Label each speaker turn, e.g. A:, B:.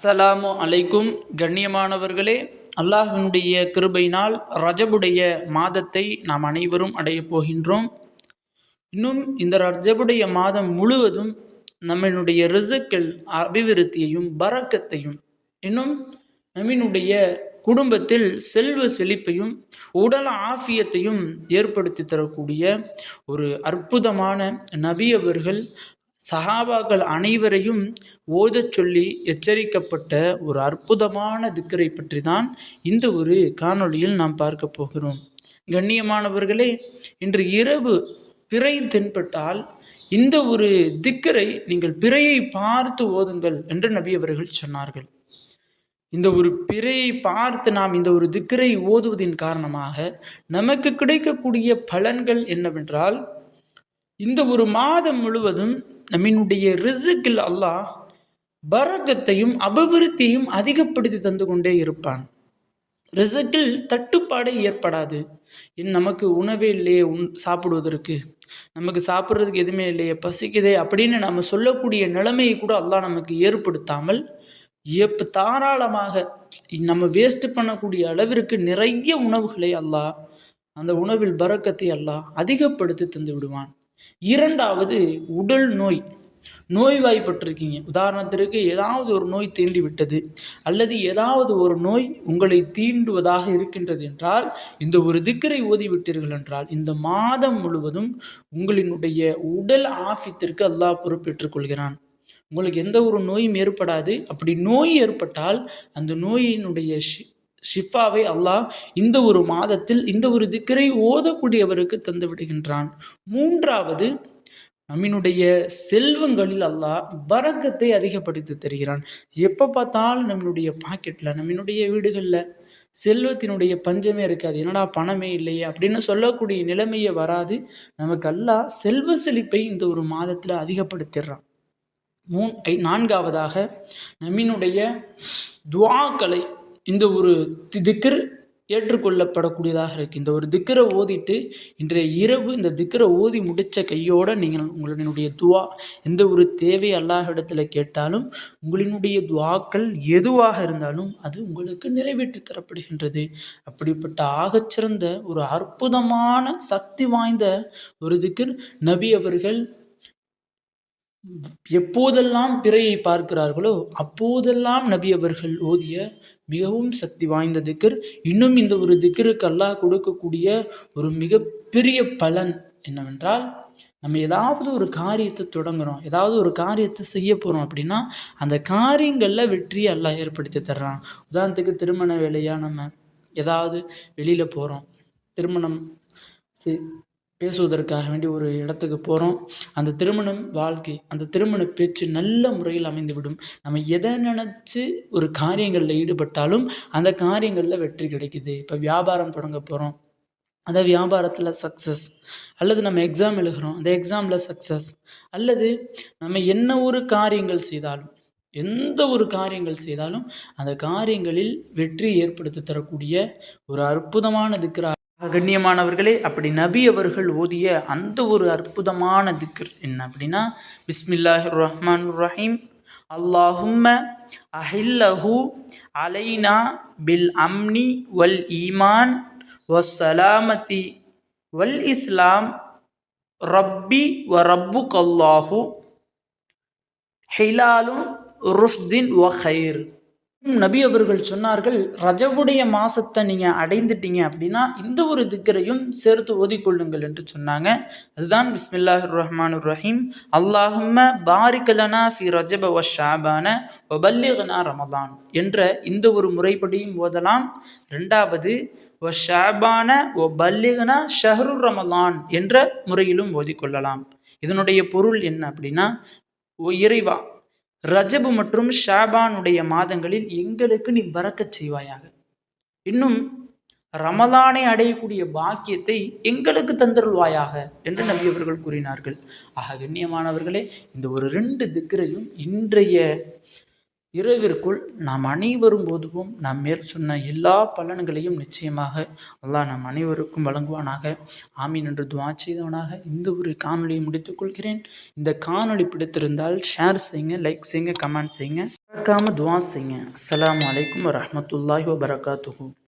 A: அஸ்ஸலாமு அலைக்கும். கண்ணியமானவர்களே அல்லாஹ்வினுடைய கிருபையினால் ரஜபுடைய மாதத்தை நாம் அனைவரும் அடையப் போகின்றோம். இன்னும் இந்த ரஜபுடைய மாதம் முழுவதும் நம்மளுடைய ரிசுக்கள் அபிவிருத்தியையும் பறக்கத்தையும் இன்னும் நம்மினுடைய குடும்பத்தில் செல்வ செழிப்பையும் உடல் ஆஃபியத்தையும் ஏற்படுத்தி தரக்கூடிய ஒரு அற்புதமான நபி அவர்கள் சஹாபாக்கள் அனைவரையும் ஓதச் சொல்லி எச்சரிக்கப்பட்ட ஒரு அற்புதமான திக்கரை பற்றி தான் இந்த ஒரு காணொளியில் நாம் பார்க்க போகிறோம். கண்ணியமானவர்களே இன்று இரவு பிறை தென்பட்டால் இந்த ஒரு திக்கரை நீங்கள் பிறையை பார்த்து ஓதுங்கள் என்று நபி அவர்கள் சொன்னார்கள். இந்த ஒரு பிறையை பார்த்து நாம் இந்த ஒரு திக்கரை ஓதுவதின் காரணமாக நமக்கு கிடைக்கக்கூடிய பலன்கள் என்னவென்றால் இந்த ஒரு மாதம் முழுவதும் நம்மினுடைய ரிசுக்கில் அல்லாஹ் பரகத்தையும் அபிவிருத்தியையும் அதிகப்படுத்தி தந்து கொண்டே இருப்பான். ரிசுக்கில் தட்டுப்பாடே ஏற்படாது. என் நமக்கு உணவே இல்லையே உண் சாப்பிடுவதற்கு. நமக்கு சாப்பிட்றதுக்கு எதுவுமே இல்லையே பசிக்குதே அப்படின்னு நம்ம சொல்லக்கூடிய நிலைமையை கூட அல்லாஹ் நமக்கு ஏற்படுத்தாமல் எப்ப தாராளமாக நம்ம வேஸ்ட் பண்ணக்கூடிய அளவிற்கு நிறைய உணவுகளை அல்லாஹ் அந்த உணவில் பறக்கத்தை அல்லாஹ் அதிகப்படுத்தி தந்து விடுவான். இரண்டாவது உடல் நோய். நோய்வாய்ப்பட்டிருக்கீங்க. உதாரணத்திற்கு ஏதாவது ஒரு நோய் தீண்டி விட்டது அல்லது ஏதாவது ஒரு நோய் உங்களை தீண்டுவதாக இருக்கின்றது என்றால் இந்த ஒரு திக்கரை ஓதிவிட்டீர்கள் என்றால் இந்த மாதம் முழுவதும் உங்களினுடைய உடல் ஆஃபித்திற்கு அல்லாஹ் பொறுப்பேற்றுக் கொள்கிறான். உங்களுக்கு எந்த ஒரு நோயும் ஏற்படாது. அப்படி நோய் ஏற்பட்டால் அந்த நோயினுடைய ஷிஃபாவை அல்லாஹ் இந்த ஒரு மாதத்தில் இந்த ஒரு திக்கரை ஓதக்கூடியவருக்கு தந்து விடுகின்றான். மூன்றாவது நம்மினுடைய செல்வங்களில் அல்லாஹ் வரக்கத்தை அதிகப்படுத்தி தருகிறான். எப்போ பார்த்தாலும் நம்மளுடைய பாக்கெட்டில் நம்மளுடைய வீடுகளில் செல்வத்தினுடைய பஞ்சமே இருக்காது. என்னடா பணமே இல்லையே அப்படின்னு சொல்லக்கூடிய நிலைமையே வராது. நமக்கு அல்லாஹ் செல்வ செழிப்பை இந்த ஒரு மாதத்தில் அதிகப்படுத்திடுறான். மூன் ஐ நான்காவதாக நம்மினுடைய துவாக்களை இந்த ஒரு திக்கர் ஏற்றுக்கொள்ளப்படக்கூடியதாக இருக்குது இந்த ஒரு திக்கரை ஓதிட்டு இன்றைய இரவு இந்த திக்கரை ஓதி முடித்த கையோடு நீங்கள் உங்களினுடைய துவா எந்த ஒரு தேவை அல்லாஹிடத்தில் கேட்டாலும் உங்களினுடைய துவாக்கள் எதுவாக இருந்தாலும் அது உங்களுக்கு நிறைவேற்றி தரப்படுகின்றது. அப்படிப்பட்ட ஆகச்சிறந்த ஒரு அற்புதமான சக்தி வாய்ந்த ஒரு திக்கர் நபி அவர்கள் எப்போதெல்லாம் பிறையை பார்க்கிறார்களோ அப்போதெல்லாம் நபி அவர்கள் ஓதிய மிகவும் சக்தி வாய்ந்த திக்கர் இன்னும் இந்த ஒரு திக்கருக்கு அல்லாஹ் கொடுக்கக்கூடிய ஒரு மிகப்பெரிய பலன் என்னவென்றால் நம்ம ஏதாவது ஒரு காரியத்தை தொடங்குறோம் ஏதாவது ஒரு காரியத்தை செய்ய போகிறோம் அப்படின்னா அந்த காரியங்களில் வெற்றியை எல்லாம் ஏற்படுத்தி தர்றான். உதாரணத்துக்கு திருமண வேலையாக நம்ம ஏதாவது வெளியில் போகிறோம் திருமணம் பேசுவதற்காக வேண்டி ஒரு இடத்துக்கு போகிறோம் அந்த திருமணம் வாழ்க்கை அந்த திருமண பேச்சு நல்ல முறையில் அமைந்துவிடும். நம்ம எதை நினச்சி ஒரு காரியங்களில் ஈடுபட்டாலும் அந்த காரியங்களில் வெற்றி கிடைக்குது. இப்போ வியாபாரம் தொடங்க போகிறோம் அந்த வியாபாரத்தில் சக்ஸஸ் அல்லது நம்ம எக்ஸாம் எழுதுகிறோம் அந்த எக்ஸாமில் சக்ஸஸ் அல்லது நம்ம என்ன ஒரு காரியங்கள் செய்தாலும் எந்த ஒரு காரியங்கள் செய்தாலும் அந்த காரியங்களில் வெற்றி ஏற்படுத்தி தரக்கூடிய ஒரு அற்புதமான திக்ரா கண்ணியமானவர்களே அப்படி நபி அவர்கள் ஓதிய அந்த ஒரு அற்புதமான திக்ர் என்ன அப்படின்னா பிஸ்மில்லாஹ் ரஹ்மான் ரஹீம் அல்லாஹும்ம அஹில்லஹு அலைனா பில் அம்னி வல் ஈமான் வசலாமதி வல் இஸ்லாம் ரப்பி வ ரப்பு கல்லாஹு ஹிலாலும் ருஷ்தின் வ ஹைர் நபி அவர்கள் சொன்னார்கள் ரஜவுடைய மாசத்தை நீங்கள் அடைந்துட்டீங்க அப்படின்னா இந்த ஒரு திக்கரையும் சேர்த்து ஓதிக்கொள்ளுங்கள் என்று சொன்னாங்க. அதுதான் பிஸ்மில்லாஹ் ரஹ்மான் ரஹீம் அல்லாஹும்ம பாரிகலனா ஃபி ரஜப வ ஷாபான ஒபல்லிகனா ரமதான் என்ற இந்த ஒரு முறைப்படியும் ஓதலாம். ரெண்டாவது ஒ ஷாபான ஒ பல்லிகனா ஷஹரு ரமலான் என்ற முறையிலும் ஓதிக்கொள்ளலாம். இதனுடைய பொருள் என்ன அப்படின்னா ஓ இறைவா. ரஜபு மற்றும் ஷாபானுடைய மாதங்களில் எங்களுக்கு நீ வரக்கச் செய்வாயாக. இன்னும் ரமலானை அடையக்கூடிய பாக்கியத்தை எங்களுக்கு தந்தருள்வாயாக என்று நபி அவர்கள் கூறினார்கள். ஆக கண்ணியமானவர்களே இந்த ஒரு ரெண்டு திக்கரையும் இன்றைய இரவிற்குள் நாம் அனைவரும் போதுவும் நாம் மேற் சொன்ன எல்லா பலன்களையும் நிச்சயமாக அல்லாஹ் நம் அனைவருக்கும் வழங்குவானாக. ஆமீன் என்று துவா செய்தவனாக. இந்த ஒரு காணொலியை முடித்துக் கொள்கிறேன். இந்த காணொளி பிடித்திருந்தால் ஷேர் செய்யுங்க லைக் செய்யுங்க கமெண்ட் செய்யுங்க. மறக்காமல் துவா செய்யுங்க. அஸ்லாம் வலைக்கம் வரமத்துல்லாஹி வபரகாத்துஹு.